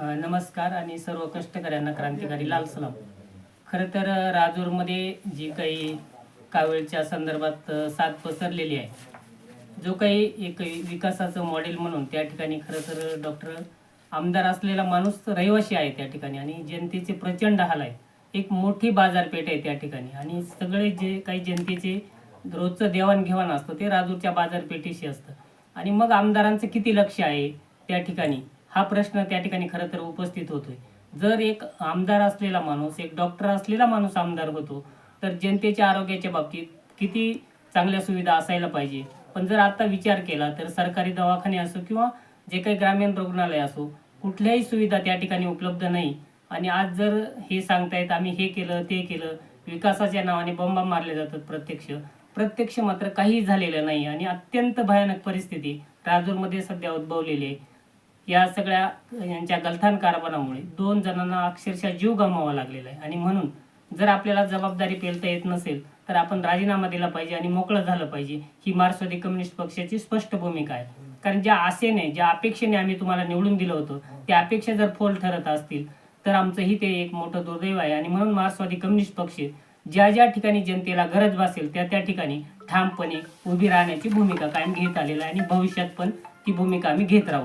नमस्कार आणि सर्व कष्टकऱ्यांना क्रांतिकारी लाल सलाम. खरं तर राजूरमध्ये जी काही कावेळच्या संदर्भात साथ पसरलेली आहे जो काही एक विकासाचं मॉडेल म्हणून त्या ठिकाणी खरं तर डॉक्टर आमदार असलेला माणूस रहिवाशी आहे त्या ठिकाणी आणि जनतेचे प्रचंड हाल आहे. एक मोठी बाजारपेठ आहे त्या ठिकाणी आणि सगळे जे काही जनतेचे रोजचं देवाणघेवाण असतं ते राजूरच्या बाजारपेठेशी असतं. आणि मग आमदारांचं किती लक्ष आहे त्या ठिकाणी? हा प्रश्न त्या ठिकाणी खरं तर उपस्थित होतोय. जर एक आमदार असलेला माणूस एक डॉक्टर असलेला माणूस आमदार होतो तर जनतेच्या आरोग्याच्या बाबतीत किती चांगल्या सुविधा असायला पाहिजे? पण जर आता विचार केला तर सरकारी दवाखाने असो किंवा जे काही ग्रामीण रुग्णालय असो कुठल्याही सुविधा त्या ठिकाणी उपलब्ध नाही. आणि आज जर हे सांगतायत आम्ही हे केलं ते केलं विकासाच्या नावाने बोंबा मारले जातात प्रत्यक्ष प्रत्यक्ष मात्र काही झालेलं नाही. आणि अत्यंत भयानक परिस्थिती राजूरमध्ये सध्या उद्भवलेली आहे. या सगळ्या यांच्या गलथान कारभारामुळे दोन जणांना अक्षरशः जीव गमावा लागलेला आहे. आणि म्हणून जर आपल्याला जबाबदारी पेलता येत नसेल तर आपण राजीनामा दिला पाहिजे आणि मोकळं झालं पाहिजे. ही मार्क्सवादी कम्युनिस्ट पक्षाची स्पष्ट भूमिका आहे. कारण ज्या आशेने ज्या अपेक्षेने आम्ही तुम्हाला निवडून दिलं होतं त्या अपेक्षा जर फोल ठरत असतील तर आमचंही ते एक मोठं दुर्दैव आहे. आणि म्हणून मार्क्सवादी कम्युनिस्ट पक्ष ज्या ज्या ठिकाणी जनतेला गरज भासेल त्या त्या ठिकाणी ठामपणे उभी राहण्याची भूमिका कायम घेत आलेला आहे. आणि भविष्यात पण ती भूमिका आम्ही घेत राहू.